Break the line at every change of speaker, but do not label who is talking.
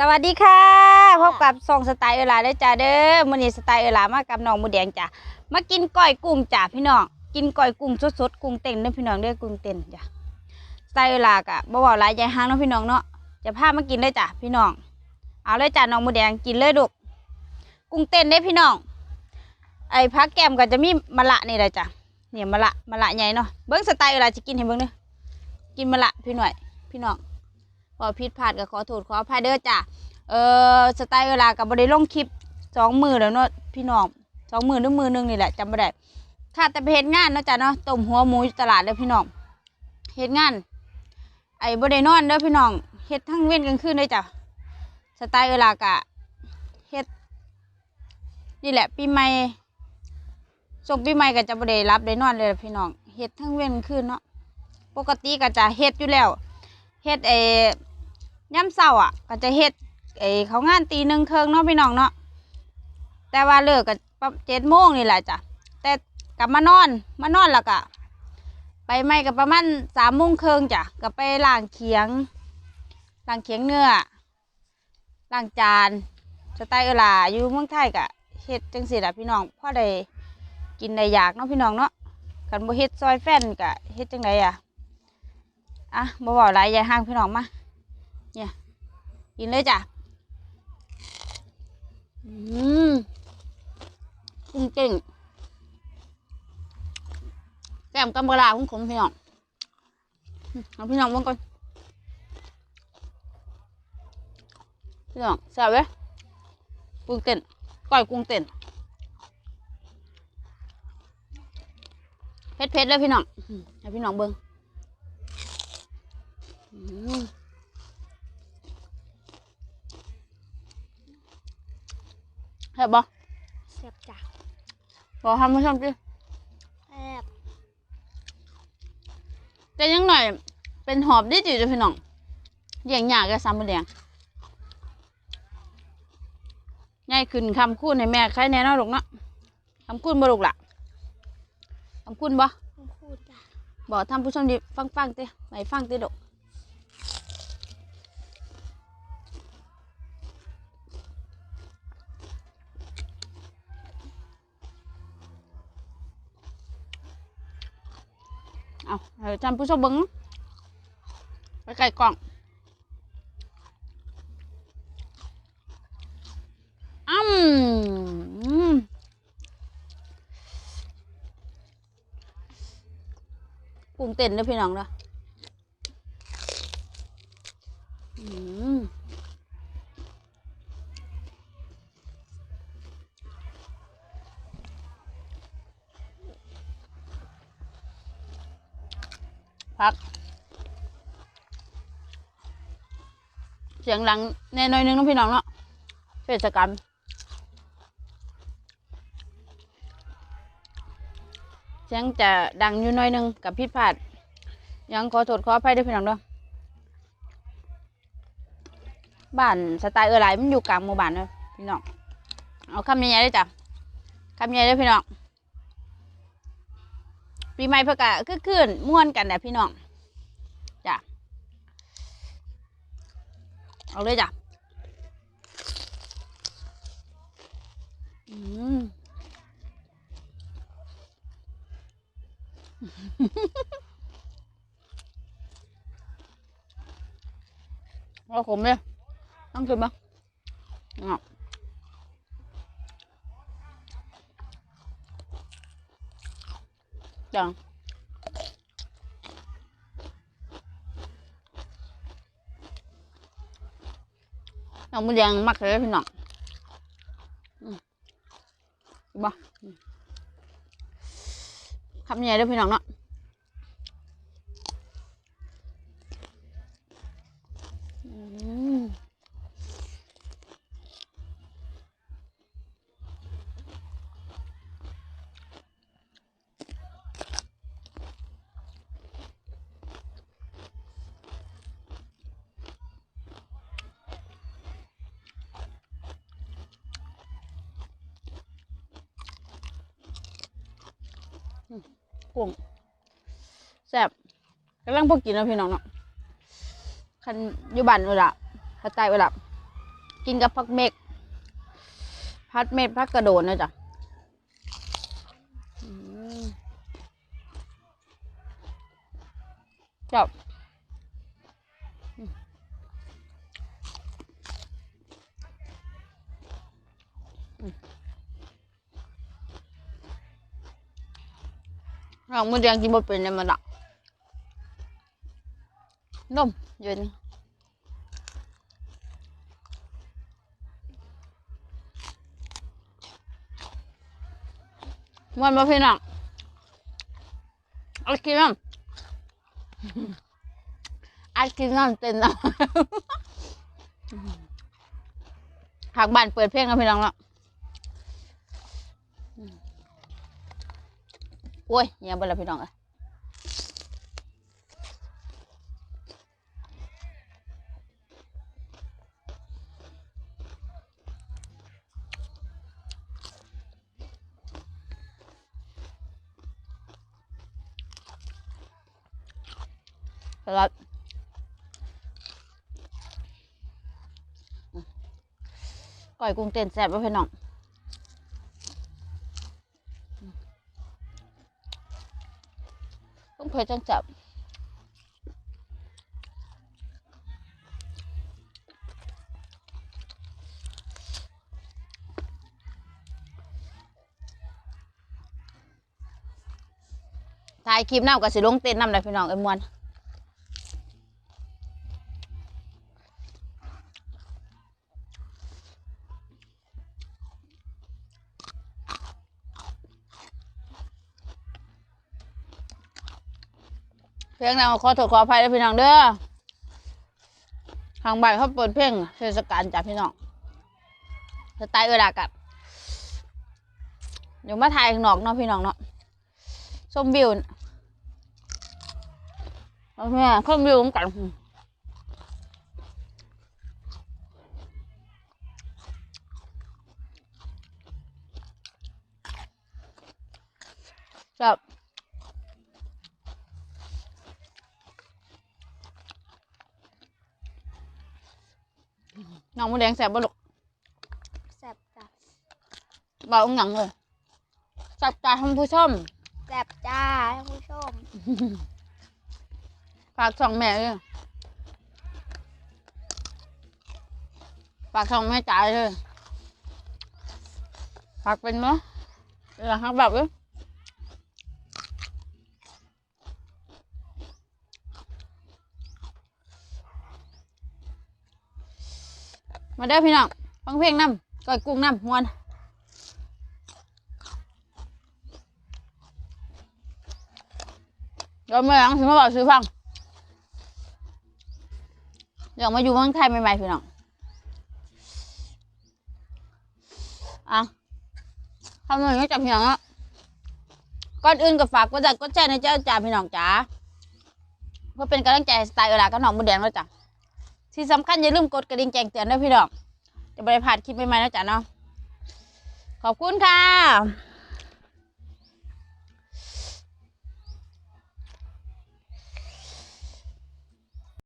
สวัสดีค่ะพบกับส่องสไตล์เอลาได้อจ้าเด้อมื้อนี้สไตล์เอลามากับน้องหมูแดงจ้ะมากินก้อยกุ้งจ้ะพี่น้องกินก้อยกุ้งสดๆกุ้งเต้นเด้อพี่น้องเด้อกุ้งเต้นจ้ะสไตล์เอลากะบ่เว้าหลายใจห้างเนาะพี่น้องเนาะจะพามากินได้อจ้ะพี่น้องเอาเลยจ้ะน้องหมูแดงกินเลยลูกกุ้งเต้นได้อพี่น้อง ไอ้พักแก้มก็จะมีมะละนี่แหละจ้ะเนี่ยมะละมะละใหญ่เนาะเบิ้งสไตล์เวลาจะกินให้เบิ้งเด้อกินมะละพี่หน่อยพี่น้อง พอผิดพลาดก็ขอโทษขออภัยเด้อจ้ะเออสไตล์เวลากับบได้ลงคลิปสองมือแล้วเนาะพี่น้องสองมือหรือมือหนึงนี่แหละจำไม่ได้ค่ะแต่ไปเฮ็ดงานเนาะจ้ะเนาะต้มหัวหมูอยู่ตลาดเลยพี่น้องเฮ็ดงาน ไอ้บ่ได้นอนเด้อพี่น้องเฮ็ดทั้งเว้นกลางคืนเลยจ้ะสไตล์เวลากะเฮ็ดนี่แหละปีใหม่ส่งปีใหม่ก็จะบ่ได้รับได้นอนเลยพี่น้องเฮ็ดทั้งเว้นคืนเนาะปกติก็จะเฮ็ดอยู่แล้วเฮ็ดเออ ย่ำเช้าอะ ก็จะเฮ็ดเอเขางานตีหนึ่งเครึ่งเนาะพี่น้องเนาะแต่ว่าเลิกก็เจ็ดโมงนี่แหละจ้ะแต่กลับมานอนมานอนแล้วก็ไปไม่ก็ประมาณสามโมงเครึ่งจ้ะก็ไปล้างเขียงล้างเขียงเนื้อล้างจานสไตล์เอลาอยู่เมืองไทยก็เฮ็ดจังซี่ล่ะพี่น้องพอได้กินได้อยากเนาะพี่น้องเนาะกันบ่เฮ็ดซอยแฟนกะเฮ็ดจังไดอะอะบ่เว้าหลายย่าห่างพี่น้องมา กินเลยจ้ะอืมกุ้งเก่งแก้มกำกะลาของผมพี่น้องเอาพี่น้องเบิ่งก่อนพี่น้องแซ่บเว้ยกุ้งเต้นก้อยกุ้งเต้นเผ็ดเผ็ดเลยพี่น้องให้พี่น้องเบิ้ง อืมเห็บบ่
เสียบจ้ะ
บอกทำผู้ชมสิ
แอบ
แต่ยังหน่อย เป็นหอบได้จิ๋วจ้ะพี่น้องเลี้ยงยากกับซ้ำบ่เลี้ยงง่ายขึ้นคำคูณให้แม่ใครแน่นอนลูกเนาะคำคูณบ่ลูกล่ะคำคูณบ่
คุณครูจ้ะ
บอกท่านผู้ชมดิฟังฟังๆติไหนฟังติดอก เอาให้ท่านผู้ชมบึ้งไปไก่กล่องอืมกุ้งเต็นเด้อพี่น้องเด้อ พัก เสียงหลังแน่หน่อยนึงน้องพี่น้องเนาะเทศกาลเสียงจะดังอยู่หน่อยนึงกับพิดพลาด ยังขอโทษขออภัยด้วยพี่น้องด้วยบ้านสไตล์เออไลน์มันอยู่กลางหมู่บ้านเลยพี่น้องเอาคำใหญ่ๆเลยจ้ะคำใหญ่เลยพี่น้อง ปีใหม่เพื่อกะคือคืนม่วนกันนะพี่น้องจ้ะเอาเลยจ้ะอืมเอาขมเลยต้องกินปะอ่ จัง น้องมันยังมักเลยพี่น้องอืมกินปะอืมคำใหญ่เลยพี่น้องเนาะ อืม กุ้งแซ่บกำลังพวกกินแล้วพี่น้องเนาะคันอยู่บ้านเวลาถ้าตายเวลากินกับผักเมกพัดเม็ดพักกระโดดนะจ๊ะอืมจับ เรามือแดงกินบ่เป็นเลยมันละนมเย็นมันมาพี่น้องอัดกินน้ำอัดกินน้ำเต็มน้ำหากบ้านเปิดเพลงกับพี่น้องแล้ว โอ้ยเงียบไปแล้วพี่น้องอ้ยสลัดก่อยกุ้งเต้นแซ่บป่ะพี่น้อง ต้อยจังจับถ่ายคลิปน้ำกับสิลงเต้นน้ำเลยพี่น้องเอ็มวัน เพลงนั้นขอโทษขออภัยด้วพี่น้องเด้อทางบ้านเขาเปิดเพลงเทศกาลจากพี่น้องสไตล์เวลากันเดี๋ยวมาถ่ายข้างนอกเนาะพี่น้องเนาะชมวิวโอเคชมวิวกันจับ น้องมดแดงแสบบ่ลูก
แซ่บจ้ะ
เบาหนังเลยจับตาท่านผู้ชม
แซ่บจ้าท่านผู้ชม
ฝากช่องแม่เลยฝากช่องแม่จ๋าเลยฝากเป็นมั้ยเออฮักแบบเลย มาเด้อพี่น้องฟังเพลงน้ำก้อยกุ้งน้ำมวนเดี๋ยวเมื่อหลังสิมาบอกซื้อฟังอยากมาอยู่เมืองไทยใหม่ๆพี่น้องอะทำหน่อยก็จับพี่น้องอะก่อนอื่นก็ฝากกดไลค์กดแชร์ในเจ้าจ่าพี่น้องจ๋าเพื่อเป็นกำลังใจสไตล์เวลากับน้องบุญแดงแล้วจ้ะ ที่สำคัญอย่าลืมกดกระดิ่งแจ้งเตือนด้วยพี่น้องจะไม่ได้พลาดคลิปใหม่ๆนะจ๊ะเนาะขอบคุณค่ะ